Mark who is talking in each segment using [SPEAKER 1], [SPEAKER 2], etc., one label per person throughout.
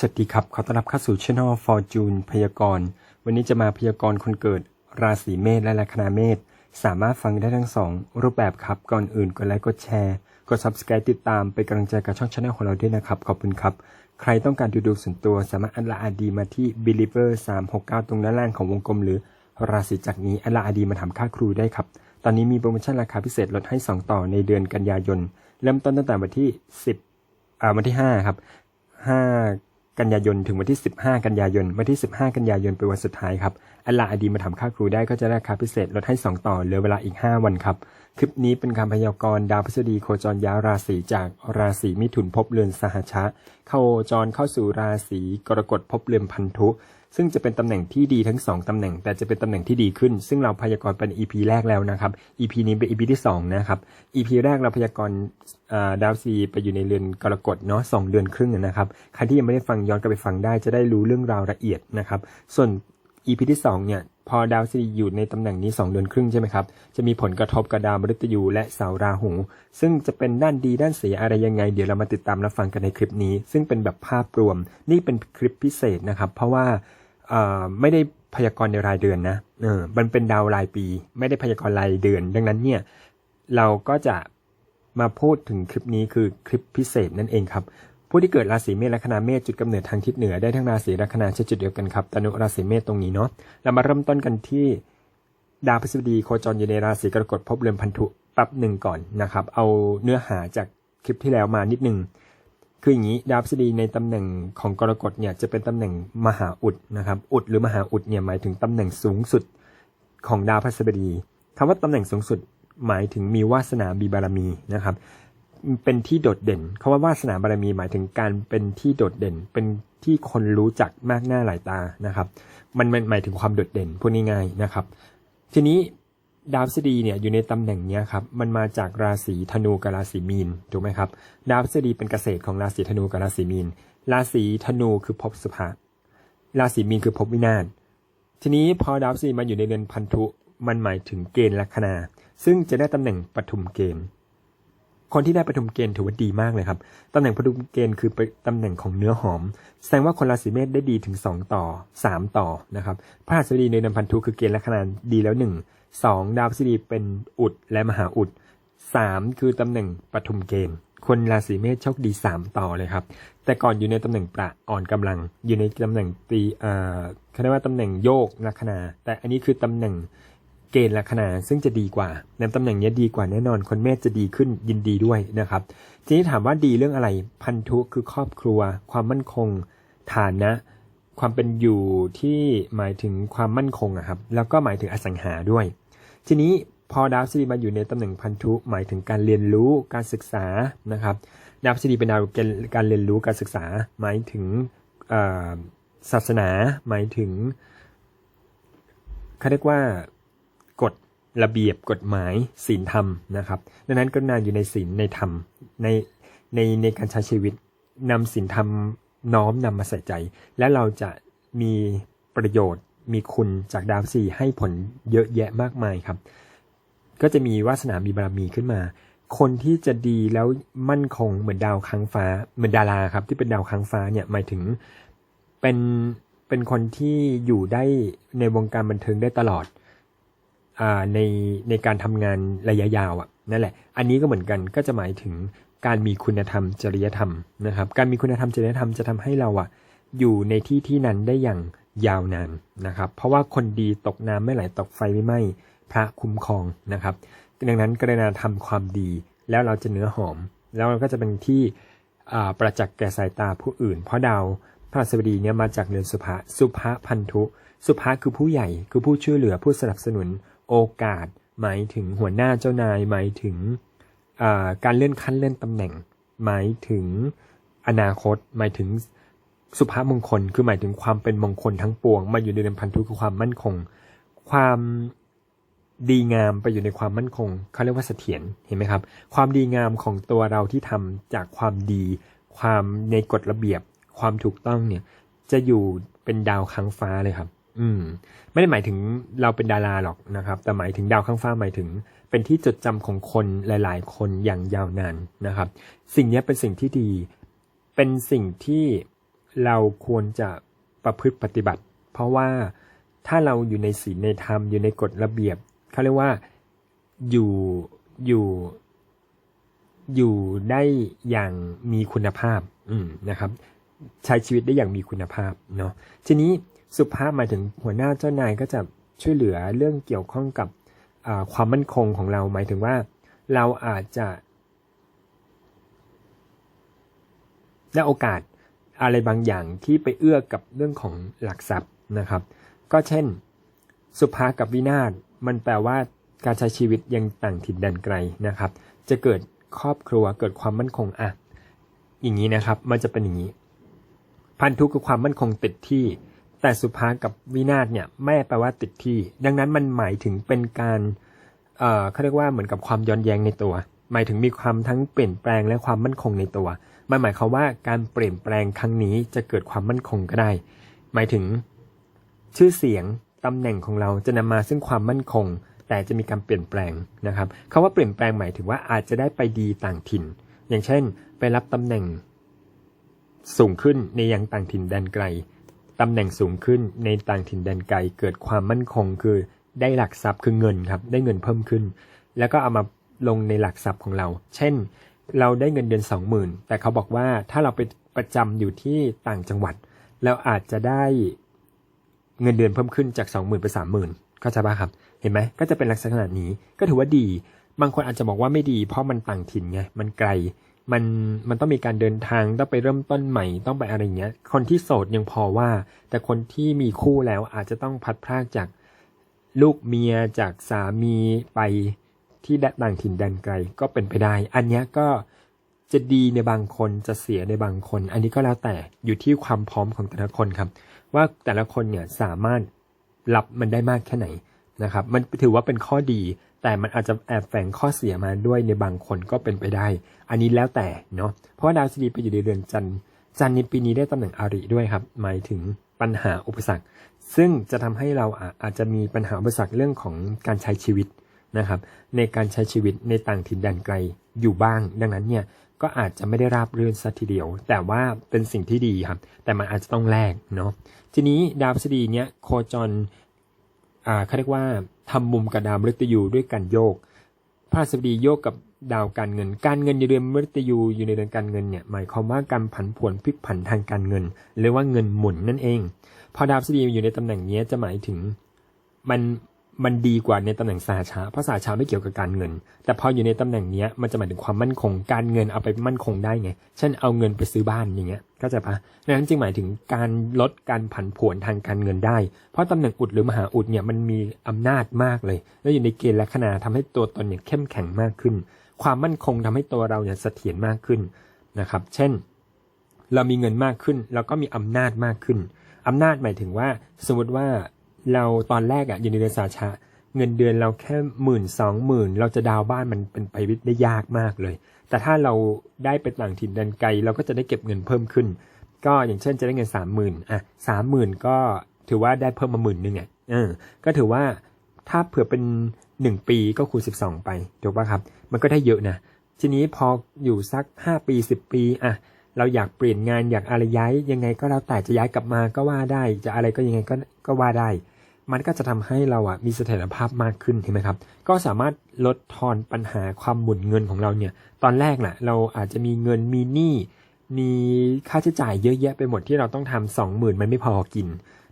[SPEAKER 1] สวัสดีครับ ขอต้อนรับเข้าสู่ช่อง Fortune พยากรณ์ วันนี้จะมาพยากรณ์คนเกิด ราศีเมษและลัคนาเมษ สามารถฟังได้ทั้งสองรูปแบบครับ ก่อนอื่นกดไลค์ กดแชร์ กด Subscribe ติดตามเป็นกำลังใจกับช่องช anel ของเราด้วยนะครับ ขอบคุณครับ ใครต้องการดูดวงส่วนตัว สามารถอัลลาอาดีมาที่ believer 369 ตรงด้านล่างของวงกลม หรือราศีจากนี้อัลลาอาดีมาทำค่าครูได้ครับ ตอนนี้มีโปรโมชั่นราคาพิเศษลดให้ 2 ต่อในเดือนกันยายน เริ่มต้นตั้งแต่วันที่ 10อ่าวันที่5ครับ5 กันยายนถึงวันที่ 15 กันยายน วันที่ 15 กันยายนเป็นวันสุดท้ายครับอัลลาอดีมาถามค่าครูได้ก็จะได้ราคาพิเศษลดให้ 2 ต่อเหลือเวลาอีก 5 วันครับ คลิปนี้เป็นคำพยากรณ์ดาวพฤษฎีโคจรย้ายราศีจากราศีมิถุนพบเรือนสหชะ เข้าจรเข้าสู่ราศีกรกฎพบเรือนพันธุ ซึ่งจะเป็นตำแหน่งที่ดีทั้งสองตำแหน่ง แต่จะเป็นตำแหน่งที่ดีขึ้น ซึ่งเราพยากรณ์เป็น EP แรกแล้วนะครับ EP นี้เป็น EP ที่สองนะครับ EP แรกเราพยากรณ์ดาวซีไปอยู่ในเรือนกรกฎเนาะสองเดือนครึ่งนะครับใครที่ยังไม่ได้ฟังย้อนกลับไปฟังได้จะได้รู้เรื่องราวละเอียดนะครับ ส่วน EP ที่ 2 เนี่ย พอดาวซีอยู่ในตำแหน่งนี้ 2 เดือนครึ่งใช่ไหมครับ จะมีผลกระทบกับดาวมฤตยูและเสาราหู ซึ่งจะเป็นด้านดีด้านเสียอะไรยังไง เดี๋ยวเรามาติดตามรับฟังกันในคลิปนี้ ซึ่งเป็นแบบภาพรวม นี่เป็นคลิปพิเศษนะครับ เพราะว่าไม่ได้พยากรณ์ในรายเดือนนะเออมันเป็นดาวรายปี ไม่ได้พยากรณ์รายเดือน ดังนั้นเนี่ย เราก็จะมาพูดถึงคลิปนี้คือคลิปพิเศษนั่นเองครับ ผู้ที่เกิดราศีเมษและคนาเมษจุดกำเนิดทางทิศเหนือได้ทั้งราศีและคนาใช้จุดเดียวกันครับตนุราศีเมษตรงนี้เนาะเรามาเริ่มต้นกันที่ดาวพฤษฎีโคจรอยู่ในราศีกรกฎภพเรือนพันธุแป๊บหนึ่งก่อนนะครับ เอาเนื้อหาจากคลิปที่แล้วมานิดนึงคืออย่างนี้ดาวพฤษฎีในตำแหน่งของกรกฎเนี่ยจะเป็นตำแหน่งมหาอุดนะครับอุดหรือมหาอุดเนี่ยหมายถึงตำแหน่งสูงสุดของดาวพฤษฎีคำว่าตำแหน่งสูงสุดหมายถึงมีวาสนามีบารมีนะครับ เป็นที่โดดเด่นคาว่าวาสนาบารมีหมายถึงการเป็นที่โดดเด่น เป็นที่คนรู้จักมากหน้าหลายตานะครับ มันมันหมายถึงความโดดเด่นพูดง่ายๆนะครับ ทีนี้ดาวพฤษฎีเนี่ยอยู่ในตำแหน่งเนี้ยครับ มันมาจากราศีธนูกับราศีมีนถูกไหมครับ ดาวพฤษฎีเป็นเกษตรของราศีธนูกับราศีมีน ราศีธนูคือภพสุภะราศีมีนคือภพวินาศ ทีนี้พอดาวพฤษฎีมาอยู่ในเรือนพันธุ มันหมายถึงเกณฑ์ลัคนา ซึ่งจะได้ตำแหน่งปฐุมเกณฑ์ คนที่ได้ปฐุมเกณฑ์ถือว่าดีมากเลยครับ ตำแหน่งปฐุมเกณฑ์คือตำแหน่งของเนื้อหอม แสดงว่าคนราศีเมษได้ดีถึง 2 ต่อ 3 ต่อนะครับ พระหัสดีในเดือนพันธุคือเกณฑ์และขนาดดีแล้ว 1 2 ดาวพฤษฎีเป็นอุดและมหาอุด 3 คือตำแหน่งปฐุมเกณฑ์ คนราศีเมษโชคดี 3 ต่อเลยครับ แต่ก่อนอยู่ในตำแหน่งประอ่อนกำลัง อยู่ในตำแหน่งตีอ่าเขาเรียกว่าตำแหน่งโยกลัคนา แต่อันนี้คือตำแหน่ง เกณฑ์ลัคนาซึ่งจะดีกว่าในตำแหน่งนี้ดีกว่าแน่นอน คนเมษจะดีขึ้นยินดีด้วยนะครับทีนี้ถามว่าดีเรื่องอะไรพันธุคือครอบครัว ความมั่นคง ฐานนะ ความเป็นอยู่ที่หมายถึงความมั่นคงอะครับแล้วก็หมายถึงอสังหาด้วย ทีนี้พอดาวพฤษฎีมาอยู่ในตำแหน่งพันธุหมายถึงการเรียนรู้การศึกษานะครับดาวพฤษฎีเป็นดาวเกณการเรียนรู้การศึกษา หมายถึงศาสนา หมายถึงเขาเรียกว่า ระเบียบกฎหมายศีลธรรมนะครับ ดังนั้นก็นานอยู่ในศีลในธรรมในในในการใช้ชีวิตนำศีลธรรมน้อมนำมาใส่ใจ และเราจะมีประโยชน์มีคุณจากดาวสี่ให้ผลเยอะแยะมากมายครับ ก็จะมีวาสนามีบารมีขึ้นมา คนที่จะดีแล้วมั่นคงเหมือนดาวค้างฟ้าเหมือนดาราครับ ที่เป็นดาวค้างฟ้าเนี่ยหมายถึงเป็นเป็นคนที่อยู่ได้ในวงการบันเทิงได้ตลอด ในในการทำงานระยะยาวอะนั่นแหละ อันนี้ก็เหมือนกันก็จะหมายถึงการมีคุณธรรมจริยธรรมนะครับ การมีคุณธรรมจริยธรรมจะทำให้เราอะอยู่ในที่ที่นั้นได้อย่างยาวนานนะครับ เพราะว่าคนดีตกน้ำไม่ไหลตกไฟไม่ไหม้พระคุ้มครองนะครับ ดังนั้นกรณาทำความดีแล้วเราจะเนื้อหอม แล้วเราก็จะเป็นที่ประจักษ์แก่สายตาผู้อื่น เพราะดาวพระศัสบดีเนี่ยมาจากเรือนสุภะสุภะพันธุ สุภะคือผู้ใหญ่คือผู้ช่วยเหลือผู้สนับสนุน โอกาส หมายถึงหัวหน้าเจ้านาย หมายถึงการเลื่อนขั้นเลื่อนตำแหน่ง หมายถึงอนาคต หมายถึงสุภาพมงคล คือหมายถึงความเป็นมงคลทั้งปวง มาอยู่ในเดือนพันธุคือความมั่นคง ความดีงามไปอยู่ในความมั่นคงเขาเรียกว่าเสถียรเห็นไหมครับ ความดีงามของตัวเราที่ทำจากความดี ความในกฎระเบียบ ความถูกต้องเนี่ยจะอยู่เป็นดาวค้างฟ้าเลยครับ อืม ไม่ได้หมายถึงเราเป็นดาราหรอกนะครับ แต่หมายถึงดาวค้างฟ้าหมายถึง เป็นที่จดจำของคนหลาย ๆ คนอย่างยาวนานนะครับ สิ่งนี้เป็นสิ่งที่ดี เป็นสิ่งที่เราควรจะประพฤติปฏิบัติ เพราะว่าถ้าเราอยู่ในศีลในธรรมอยู่ในกฎระเบียบเขาเรียกว่าอยู่อยู่อยู่ได้อย่างมีคุณภาพ อืมนะครับ ใช้ชีวิตได้อย่างมีคุณภาพเนาะทีนี้ สุภาพหมายถึงหัวหน้าเจ้านายก็จะช่วยเหลือเรื่องเกี่ยวข้องกับความมั่นคงของเรา หมายถึงว่าเราอาจจะได้โอกาสอะไรบางอย่างที่ไปเอื้อกับเรื่องของหลักทรัพย์นะครับ ก็เช่น สุภากับวินาศมันแปลว่าการใช้ชีวิตยังต่างถิ่นแดนไกลนะครับ จะเกิดครอบครัวเกิดความมั่นคงอะอย่างนี้นะครับ มันจะเป็นอย่างนี้ พันธุคือความมั่นคงติดที่ แต่สุภากับวินาศเนี่ยไม่แปลว่าติดที่ ดังนั้นมันหมายถึงเป็นการเอ่อเขาเรียกว่าเหมือนกับความย้อนแย้งในตัว หมายถึงมีความทั้งเปลี่ยนแปลงและความมั่นคงในตัวมันหมายความว่าการเปลี่ยนแปลงครั้งนี้จะเกิดความมั่นคงก็ได้ หมายถึงชื่อเสียงตำแหน่งของเราจะนำมาซึ่งความมั่นคง แต่จะมีการเปลี่ยนแปลงนะครับคาว่าเปลี่ยนแปลงหมายถึงว่าอาจจะได้ไปดีต่างถิ่น อย่างเช่น ไปรับตำแหน่งสูงขึ้นในยังต่างถิ่นแดนไกล ตำแหน่งสูงขึ้นในต่างถิ่นแดนไกลเกิดความมั่นคงคือได้หลักทรัพย์คือเงินครับ ได้เงินเพิ่มขึ้น แล้วก็เอามาลงในหลักทรัพย์ของเรา เช่น เราได้เงินเดือนสองหมื่นแต่เขาบอกว่าถ้าเราไปประจำอยู่ที่ต่างจังหวัด เราอาจจะได้เงินเดือนเพิ่มขึ้นจากสองหมื่นไปสามหมื่นเข้าใจป่ะครับ เห็นไหมก็จะเป็นลักษณะนี้ก็ถือว่าดี บางคนอาจจะบอกว่าไม่ดี เพราะมันต่างถิ่นไงมันไกล มันมันต้องมีการเดินทางต้องไปเริ่มต้นใหม่ต้องไปอะไรเงี้ย คนที่โสดยังพอว่า แต่คนที่มีคู่แล้วอาจจะต้องพัดพรากจากลูกเมียจากสามีไปที่ต่างถิ่นแดนไกลก็เป็นไปได้ อันนี้ก็จะดีในบางคนจะเสียในบางคน อันนี้ก็แล้วแต่อยู่ที่ความพร้อมของแต่ละคนครับ ว่าแต่ละคนเนี่ยสามารถรับมันได้มากแค่ไหนนะครับ มันถือว่าเป็นข้อดี แต่มันอาจจะแอบแฝงข้อเสียมาด้วยในบางคนก็เป็นไปได้ อันนี้แล้วแต่เนาะ เพราะว่าดาวศีดีไปอยู่ในเรือนจันทร์ จันทร์ในปีนี้ได้ตำแหน่งอาริด้วยครับ หมายถึงปัญหาอุปสรรค ซึ่งจะทำให้เราอาจจะมีปัญหาอุปสรรคเรื่องของการใช้ชีวิตนะครับ ในการใช้ชีวิตในต่างถิ่นแดนไกลอยู่บ้าง ดังนั้นเนี่ยก็อาจจะไม่ได้ราบรื่นสัทีเดียว แต่ว่าเป็นสิ่งที่ดีครับ แต่มันอาจจะต้องแลกเนาะ ทีนี้ดาวพฤษฎีเนี่ยโคจร อ่าเขาเรียกว่าทำมุมกับดาวมฤตยูด้วยกันโยกพระสบดีโยกกับดาวการเงิน การเงินในเดือนมฤตยูอยู่ในเดือนการเงินเนี่ยหมายความว่าการผันผวนพลิกผันทางการเงินหรือว่าเงินหมุนนั่นเอง พอดาวพฤษฎีอยู่ในตำแหน่งนี้จะหมายถึงมัน มันดีกว่าในตำแหน่งสาชาเพราะสาชาไม่เกี่ยวกับการเงิน แต่พออยู่ในตำแหน่งนี้มันจะหมายถึงความมั่นคงการเงินเอาไปมั่นคงได้ไง เช่นเอาเงินไปซื้อบ้านอย่างเงี้ยก็จะปะนั้นจึงหมายถึงการลดการผันผวนทางการเงินได้ เพราะตำแหน่งอุดหรือมหาอุดเนี่ยมันมีอำนาจมากเลย แล้วอยู่ในเกณฑ์ลัคนาทำให้ตัวตนเนี่ยเข้มแข็งมากขึ้น ความมั่นคงทำให้ตัวเราเนี่ยเสถียรมากขึ้นนะครับ เช่น เรามีเงินมากขึ้น เราก็มีอำนาจมากขึ้นอำนาจหมายถึงว่าสมมติว่า เราตอนแรกอะอยู่ในเดือนสาชาเงินเดือนเราแค่หมื่นสองหมื่นเราจะดาวบ้านมันเป็นไปได้ยากมากเลย แต่ถ้าเราได้ไปต่างถิ่นแดนไกล เราก็จะได้เก็บเงินเพิ่มขึ้น ก็อย่างเช่นจะได้เงินสามหมื่นอะสามหมื่นก็ถือว่าได้เพิ่มมาหมื่นหนึ่งอะเออก็ถือว่าถ้าเผื่อเป็นหนึ่งปีก็คูณสิบสองไปถูกป่ะครับ มันก็ได้เยอะนะทีนี้พออยู่สักห้าปีสิบปีอะเราอยากเปลี่ยนงานอยากอะไรย้ายยังไงก็แล้วแต่จะย้ายกลับมาก็ว่าได้ จะอะไรก็ยังไงก็ก็ว่าได้ มันก็จะทำให้เราอะมีเสถียรภาพมากขึ้นเห็นไหมครับ ก็สามารถลดทอนปัญหาความหมุนเงินของเราเนี่ย ตอนแรกนะ่ะเราอาจจะมีเงินมีหนี้มีค่าใช้จ่ายเยอะแยะไปหมดที่เราต้องทำสองหมื่นมันไม่พอกิน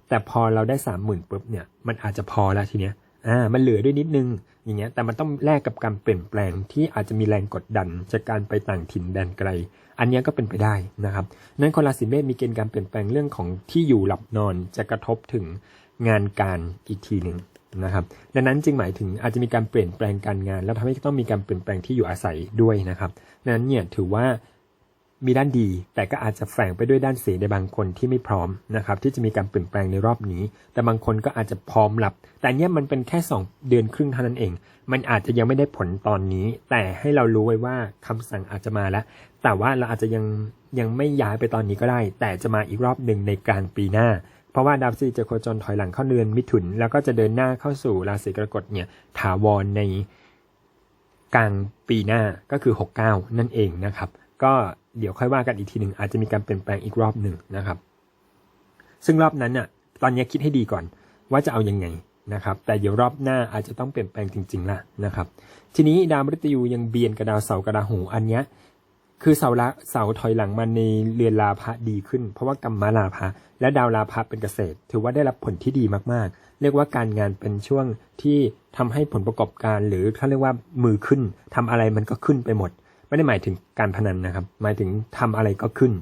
[SPEAKER 1] แต่พอเราได้สามหมื่นปุ๊บเนี่ยมันอาจจะพอแล้วทีเนี้ยอ่ามันเหลือด้วยนิดนึงอย่างเงี้ยแต่มันต้องแลกกับการเปลี่ยนแปลงที่อาจจะมีแรงกดดันจากการไปต่างถิ่นแดนไกล อันนี้ก็เป็นไปได้นะครับนั้นคนราศีเมษมีเกณฑ์การเปลี่ยนแปลงเรื่องของที่อยู่หลับนอนจะกระทบถึง งานการอีกทีหนึ่งนะครับ ดังนั้นจึงหมายถึงอาจจะมีการเปลี่ยนแปลงการงาน แล้วทำให้ต้องมีการเปลี่ยนแปลงที่อยู่อาศัยด้วยนะครับดังนั้นเนี่ยถือว่ามีด้านดี แต่ก็อาจจะแฝงไปด้วยด้านเสียในบางคนที่ไม่พร้อมนะครับที่จะมีการเปลี่ยนแปลงในรอบนี้ แต่บางคนก็อาจจะพร้อมรับ แต่เนี้ยมันเป็นแค่ 2 เดือนครึ่งเท่านั้นเอง มันอาจจะยังไม่ได้ผลตอนนี้ แต่ให้เรารู้ไว้ว่าคำสั่งอาจจะมาแล้ว แต่ว่าเราอาจจะยังยังไม่ย้ายไปตอนนี้ก็ได้ แต่จะมาอีกรอบหนึ่งในกลางปีหน้า เพราะว่าดาวพฤหัสจะโคจรถอยหลังเข้าเดือนมิถุน แล้วก็จะเดินหน้าเข้าสู่ราศีกรกฎเนี่ยถาวรในกลางปีหน้าก็คือ 69 นั่นเองนะครับ ก็เดี๋ยวค่อยว่ากันอีกทีหนึ่งอาจจะมีการเปลี่ยนแปลงอีกรอบหนึ่งนะครับ ซึ่งรอบนั้นน่ะตอนนี้คิดให้ดีก่อนว่าจะเอายังไงนะครับ แต่เดี๋ยวรอบหน้าอาจจะต้องเปลี่ยนแปลงจริงๆละนะครับ ทีนี้ดาวมฤตยูยังเบียนกับดาวเสาร์กับดาวหูอันเนี้ย คือเสาละเสาถอยหลังมาในเรือนลาภะดีขึ้น เพราะว่ากรรมลาภะและดาวลาภะเป็นเกษตร ถือว่าได้รับผลที่ดีมากๆ เรียกว่าการงานเป็นช่วงที่ทำให้ผลประกอบการหรือเขาเรียกว่ามือขึ้นทำอะไรมันก็ขึ้นไปหมด ไม่ได้หมายถึงการพนันนะครับ หมายถึงทำอะไรก็ขึ้น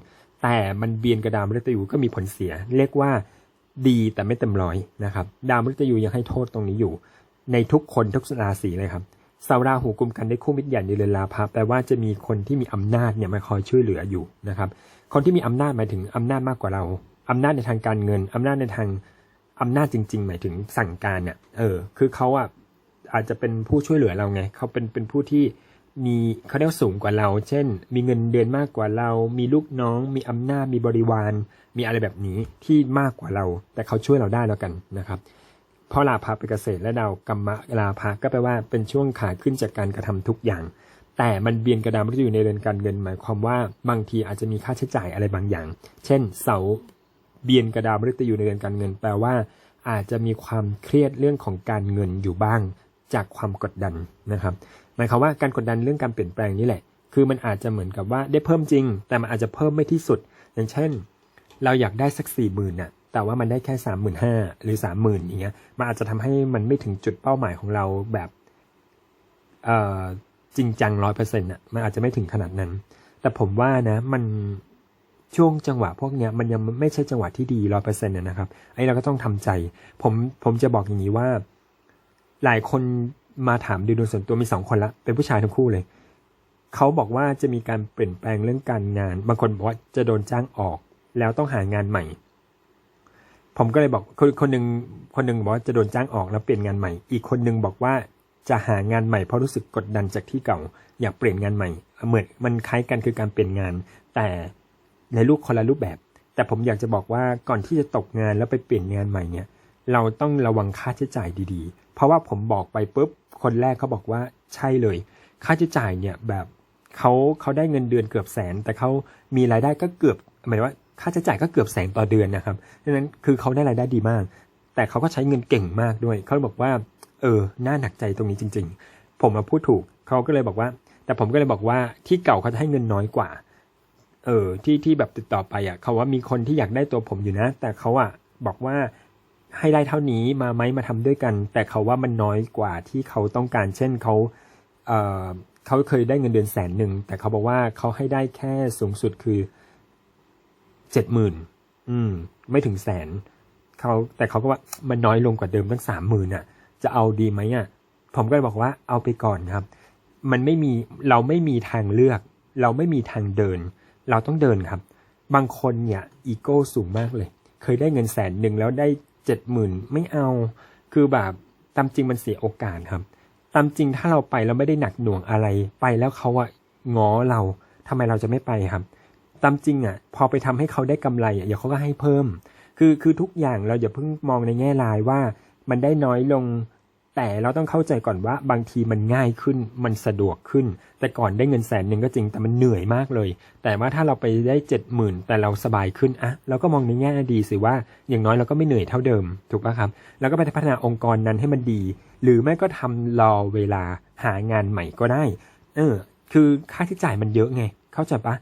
[SPEAKER 1] แต่มันเบียนกับดาวมฤตยูก็มีผลเสีย เรียกว่าดีแต่ไม่เต็มร้อยนะครับ ดาวมฤตยูยังให้โทษตรงนี้อยู่ ในทุกคนทุกราศีเลยครับ สาราหูกุมกันได้คู่มิตรใหญ่ในเรือนลาภะแปลว่าจะมีคนที่มีอำนาจเนี่ยมาคอยช่วยเหลืออยู่นะครับ คนที่มีอำนาจหมายถึงอำนาจมากกว่าเราอำนาจในทางการเงินอำนาจในทางอำนาจจริง ๆ หมายถึงสั่งการเนี่ยเออ คือเขาอะอาจจะเป็นผู้ช่วยเหลือเราไงเขาเป็นเป็นผู้ที่มีเขาเรียกสูงกว่าเรา เช่น มีเงินเดือนมากกว่าเรา มีลูกน้อง มีอำนาจ มีบริวาร มีอะไรแบบนี้ที่มากกว่าเรา แต่เขาช่วยเราได้แล้วกันนะครับ พราะลาภะเป็นเกษตรและดาวกรรมะลาภะก็แปลว่าเป็นช่วงขาขึ้นจากการกระทำทุกอย่าง แต่มันเบียนกระดามฤตยูในเรือนการเงินหมายความว่าบางทีอาจจะมีค่าใช้จ่ายอะไรบางอย่าง เช่น เสาเบียนกระดามฤตยูในเรือนการเงิน แปลว่า อาจจะมีความเครียดเรื่องของการเงินอยู่บ้างจากความกดดันนะครับหมายความว่าการกดดันเรื่องการเปลี่ยนแปลงนี่แหละ คือมันอาจจะเหมือนกับว่าได้เพิ่มจริง แต่มันอาจจะเพิ่มไม่ที่สุด อย่างเช่น เราอยากได้สักสี่หมื่นน่ะ แต่ว่ามันได้แค่สามหมื่นห้าหรือสามหมื่นอย่างเงี้ยมันอาจจะทำให้มันไม่ถึงจุดเป้าหมายของเราแบบเอ่อจริงจังร้อยเปอร์เซ็นต์อะมันอาจจะไม่ถึงขนาดนั้น แต่ผมว่านะมันช่วงจังหวะพวกเนี้ยมันยังไม่ใช่จังหวะที่ดีร้อยเปอร์เซ็นต์นะครับไอ้เราก็ต้องทำใจ ผมผมจะบอกอย่างนี้ว่า หลายคนมาถามดูดวงส่วนตัวมีสองคนละเป็นผู้ชายทั้งคู่เลยเขาบอกว่าจะมีการเปลี่ยนแปลงเรื่องการงาน บางคนบอกว่าจะโดนจ้างออก แล้วต้องหางานใหม่ ผมก็เลยบอกคนคนหนึ่งคนหนึ่งบอกว่าจะโดนจ้างออกแล้วเปลี่ยนงานใหม่ อีกคนหนึ่งบอกว่าจะหางานใหม่เพราะรู้สึกกดดันจากที่เก่า อยากเปลี่ยนงานใหม่ เหมือนมันคล้ายกันคือการเปลี่ยนงาน แต่ในรูปคนละรูปแบบ แต่ผมอยากจะบอกว่าก่อนที่จะตกงานแล้วไปเปลี่ยนงานใหม่เนี่ยเราต้องระวังค่าใช้จ่ายดีๆ เพราะว่าผมบอกไปปุ๊บคนแรกเขาบอกว่าใช่เลย ค่าใช้จ่ายเนี่ยแบบเขาเขาได้เงินเดือนเกือบแสน แต่เขามีรายได้ก็เกือบหมายว่า ค่าใช้จ่ายก็เกือบแสนต่อเดือนนะครับดังนั้นคือเขาได้รายได้ดีมาก แต่เขาก็ใช้เงินเก่งมากด้วย เขาบอกว่า เออน่าหนักใจตรงนี้จริง ๆ ผมมาพูดถูกเขาก็เลยบอกว่า แต่ผมก็เลยบอกว่าที่เก่าเขาจะให้เงินน้อยกว่า เออที่ที่แบบติดต่อไปอะเขาว่ามีคนที่อยากได้ตัวผมอยู่นะ แต่เขาอะบอกว่าให้ได้เท่านี้มาไหมมาทำด้วยกัน แต่เขาว่ามันน้อยกว่าที่เขาต้องการ เช่นเขาเออเขาเคยได้เงินเดือนแสนหนึ่งแต่เขาบอกว่าเขาให้ได้แค่สูงสุดคือ เจ็ดหมื่นอืม ไม่ถึงแสนเขาแต่เขาก็ว่ามันน้อยลงกว่าเดิมตั้งสามหมื่นอะ จะเอาดีไหมอะ ผมก็เลยบอกว่าเอาไปก่อนครับ มันไม่มีเราไม่มีทางเลือก เราไม่มีทางเดิน เราต้องเดินครับ บางคนเนี่ยอีโก้สูงมากเลย เคยได้เงินแสนหนึ่งแล้วได้เจ็ดหมื่นไม่เอา คือแบบตามจริงมันเสียโอกาสครับ ตามจริงถ้าเราไปแล้วไม่ได้หนักหน่วงอะไร ไปแล้วเขาอะง้อเราทำไมเราจะไม่ไปครับ ตามจริงอะ พอไปทำให้เขาได้กำไรอะเดี๋ยวเขาก็ให้เพิ่ม คือคือทุกอย่างเราอย่าเพิ่งมองในแง่รายว่ามันได้น้อยลง แต่เราต้องเข้าใจก่อนว่าบางทีมันง่ายขึ้นมันสะดวกขึ้น แต่ก่อนได้เงินแสนหนึ่งก็จริงแต่มันเหนื่อยมากเลย แต่ว่าถ้าเราไปได้เจ็ดหมื่นแต่เราสบายขึ้นอะเราก็มองในแง่ดีสิว่าอย่างน้อยเราก็ไม่เหนื่อยเท่าเดิมถูกปะครับ แล้วก็ไปพัฒนาองค์กรนั้นให้มันดี หรือไม่ก็ทำรอเวลาหางานใหม่ก็ได้ เออ คือค่าใช้จ่ายมันเยอะไง เข้าใจปะ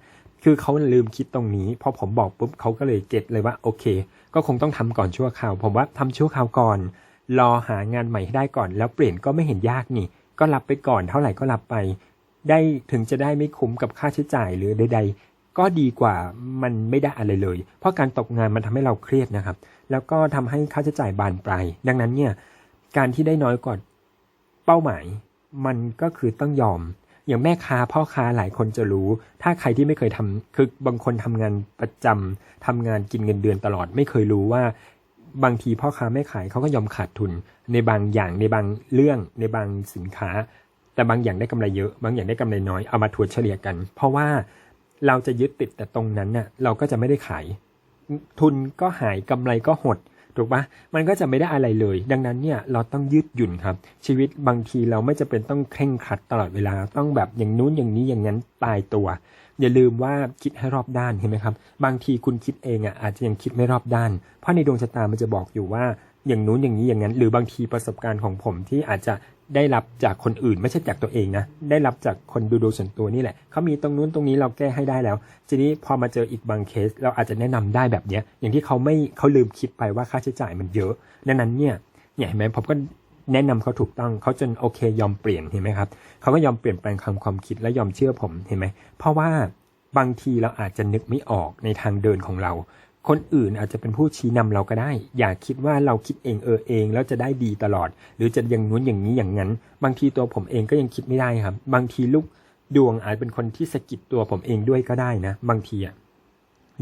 [SPEAKER 1] คือเขาลืมคิดตรงนี้พอผมบอกปุ๊บเขาก็เลยเก็ตเลยว่าโอเค ก็คงต้องทำก่อนชั่วคราว ผมว่าทำชั่วคราวก่อน รอหางานใหม่ให้ได้ก่อน แล้วเปลี่ยนก็ไม่เห็นยากนี่ ก็รับไปก่อนเท่าไหร่ก็รับไป ได้ถึงจะได้ไม่คุ้มกับค่าใช้จ่ายหรือใด ๆ ก็ดีกว่ามันไม่ได้อะไรเลย เพราะการตกงานมันทำให้เราเครียดนะครับ แล้วก็ทำให้ค่าใช้จ่ายบานปลายดังนั้นเนี่ยการที่ได้น้อยกว่าเป้าหมาย มันก็คือต้องยอม อย่างแม่ค้าพ่อค้าหลายคนจะรู้ ถ้าใครที่ไม่เคยทำคือบางคนทำงานประจำทำงานกินเงินเดือนตลอด ไม่เคยรู้ว่าบางทีพ่อค้าแม่ขายเขาก็ยอมขาดทุน ในบางอย่างในบางเรื่องในบางสินค้า แต่บางอย่างได้กำไรเยอะ บางอย่างได้กำไรน้อยเอามาถัวเฉลี่ยกัน เพราะว่าเราจะยึดติดแต่ตรงนั้นน่ะเราก็จะไม่ได้ขายทุนก็หายกำไรก็หด ถูกปะมันก็จะไม่ได้อะไรเลย ดังนั้นเนี่ยเราต้องยืดหยุ่นครับ ชีวิตบางทีเราไม่จะเป็นต้องเคร่งครัดตลอดเวลา ต้องแบบอย่างนู้นอย่างนี้อย่างนั้นตายตัว อย่าลืมว่าคิดให้รอบด้านเห็นไหมครับ บางทีคุณคิดเองอะอาจจะยังคิดไม่รอบด้าน เพราะในดวงชะตามันจะบอกอยู่ว่า อย่างนู้นอย่างนี้อย่างนั้น หรือบางทีประสบการณ์ของผมที่อาจจะได้รับจากคนอื่นไม่ใช่จากตัวเองนะได้รับจากคนดูดวส่วนตัวนี่แหละเขามีตรงนู้นตรงนี้เราแก้ให้ได้แล้วทีนี้พอมาเจออีกบางเคส เราอาจจะแนะนำได้แบบเนี้ย อย่างที่เขาไม่เขาลืมคิดไปว่าค่าใช้จ่ายมันเยอะดังนั้นเนี่ยเนี่ยเห็นไหมผมก็แนะนำเขาถูกต้องเขาจนโอเคยอมเปลี่ยนเห็นไหมครับเขาก็ยอมเปลี่ยนแปลงคำความคิดและยอมเชื่อผมเห็นไหมเพราะว่าบางทีเราอาจจะนึกไม่ออกในทางเดินของเรา คนอื่นอาจจะเป็นผู้ชี้นำเราก็ได้ อย่าคิดว่าเราคิดเองเออเองแล้วจะได้ดีตลอด หรือจะอย่างนู้นอย่างนี้อย่างนั้น บางทีตัวผมเองก็ยังคิดไม่ได้ครับ บางทีลูกดวงอาจเป็นคนที่สะกิดตัวผมเองด้วยก็ได้นะ บางทีอะ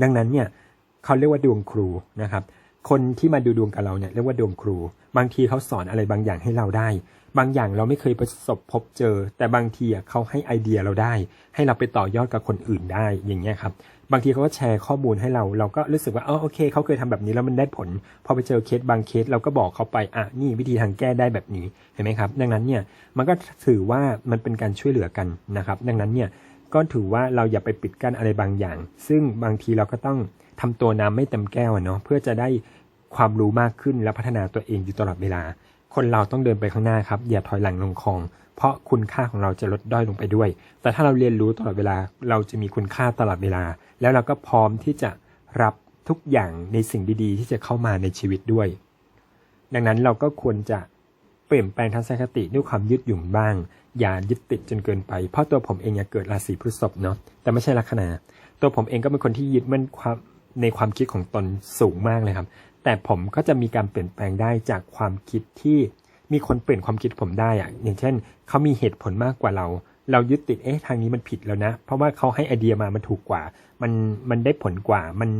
[SPEAKER 1] ดังนั้นเนี่ยเขาเรียกว่าดวงครูนะครับ คนที่มาดูดวงกับเราเนี่ยเรียกว่าดวงครู บางทีเขาสอนอะไรบางอย่างให้เราได้ บางอย่างเราไม่เคยประสบพบเจอ แต่บางทีอะเขาให้ไอเดียเราได้ ให้เราไปต่อยอดกับคนอื่นได้อย่างเงี้ยครับบางทีเขาก็แชร์ข้อมูลให้เรา เราก็รู้สึกว่าเออโอเคเขาเคยทำแบบนี้แล้วมันได้ผล พอไปเจอเคสบางเคสเราก็บอกเขาไปอะนี่วิธีทางแก้ได้แบบนี้เห็นไหมครับ ดังนั้นเนี่ยมันก็ถือว่ามันเป็นการช่วยเหลือกันนะครับ ดังนั้นเนี่ยก็ถือว่าเราอย่าไปปิดกั้นอะไรบางอย่าง ซึ่งบางทีเราก็ต้อง ทำตัวน้ำไม่เต็มแก้วอะเนาะเพื่อจะได้ความรู้มากขึ้นและพัฒนาตัวเองอยู่ตลอดเวลา คนเราต้องเดินไปข้างหน้าครับ อย่าถอยหลังลงคลอง เพราะคุณค่าของเราจะลดด้อยลงไปด้วย แต่ถ้าเราเรียนรู้ตลอดเวลา เราจะมีคุณค่าตลอดเวลา แล้วเราก็พร้อมที่จะรับทุกอย่างในสิ่งดีๆ ที่จะเข้ามาในชีวิตด้วย ดังนั้นเราก็ควรจะเปลี่ยนแปลงทัศนคติด้วยความยืดหยุ่นบ้าง อย่ายึดติดจนเกินไป เพราะตัวผมเองอยาเกิดราศีพฤษภเนาะแต่ไม่ใช่ลัคนา ตัวผมเองก็เป็นคนที่ยึดมั่นความ ในความคิดของตนสูงมากเลยครับ แต่ผมก็จะมีการเปลี่ยนแปลงได้จากความคิดที่มีคนเปลี่ยนความคิดผมได้อะอย่างเช่น เขามีเหตุผลมากกว่าเรา เรายึดติดเอ๊ะทางนี้มันผิดแล้วนะ เพราะว่าเขาให้ไอเดียมามันถูกกว่า มันมันได้ผลกว่ามัน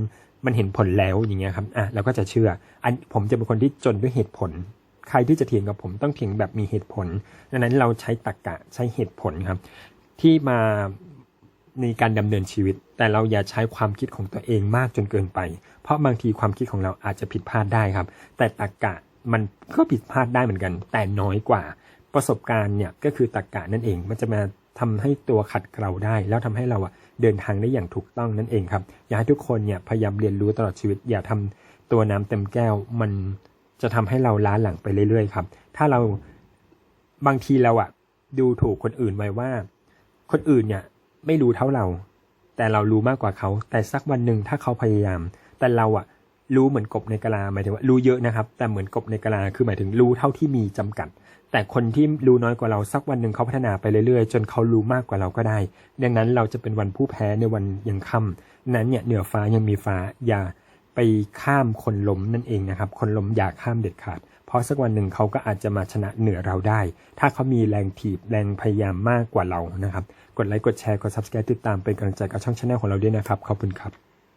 [SPEAKER 1] มันเห็นผลแล้วอย่างเงี้ยครับอะเราก็จะเชื่อ อันผมจะเป็นคนที่จนด้วยเหตุผล ใครที่จะเถียงกับผมต้องเถียงแบบมีเหตุผลดังนั้นเราใช้ตรรกะใช้เหตุผลครับ ที่มา ในการดำเนินชีวิต แต่เราอย่าใช้ความคิดของตัวเองมากจนเกินไป เพราะบางทีความคิดของเราอาจจะผิดพลาดได้ครับ แต่ตรรกะมันก็ผิดพลาดได้เหมือนกัน แต่น้อยกว่า ประสบการณ์เนี่ยก็คือตรรกะนั่นเอง มันจะมาทำให้ตัวขัดเกลาได้ แล้วทำให้เราอะเดินทางได้อย่างถูกต้องนั่นเองครับ อยากให้ทุกคนเนี่ยพยายามเรียนรู้ตลอดชีวิต อย่าทำตัวน้ำเต็มแก้ว มันจะทำให้เราล้าหลังไปเรื่อยๆครับ ถ้าเราบางทีเราอะดูถูกคนอื่นไว้ว่า คนอื่นเนี่ย ไม่รู้เท่าเรา แต่เรารู้มากกว่าเขา แต่สักวันหนึ่งถ้าเขาพยายาม แต่เราอะรู้เหมือนกบในกะลาหมายถึงว่ารู้เยอะนะครับ แต่เหมือนกบในกะลาคือหมายถึงรู้เท่าที่มีจำกัด แต่คนที่รู้น้อยกว่าเราสักวันหนึ่งเขาพัฒนาไปเรื่อยๆ จนเขารู้มากกว่าเราก็ได้ ดังนั้นเราจะเป็นวันผู้แพ้ในวันยังค่ำนั้นเนี่ยเหนือฟ้ายังมีฟ้าอย่า ไปข้ามคนล้มนั่นเองนะครับ คนล้มอย่าข้ามเด็ดขาด เพราะสักวันหนึ่งเขาก็อาจจะมาชนะเหนือเราได้ ถ้าเขามีแรงถีบแรงพยายามมากกว่าเรานะครับ กดไลค์กดแชร์กด subscribe ติดตามเป็นกำลังใจกับช่องช anel ของเราด้วยนะครับ ขอบคุณครับ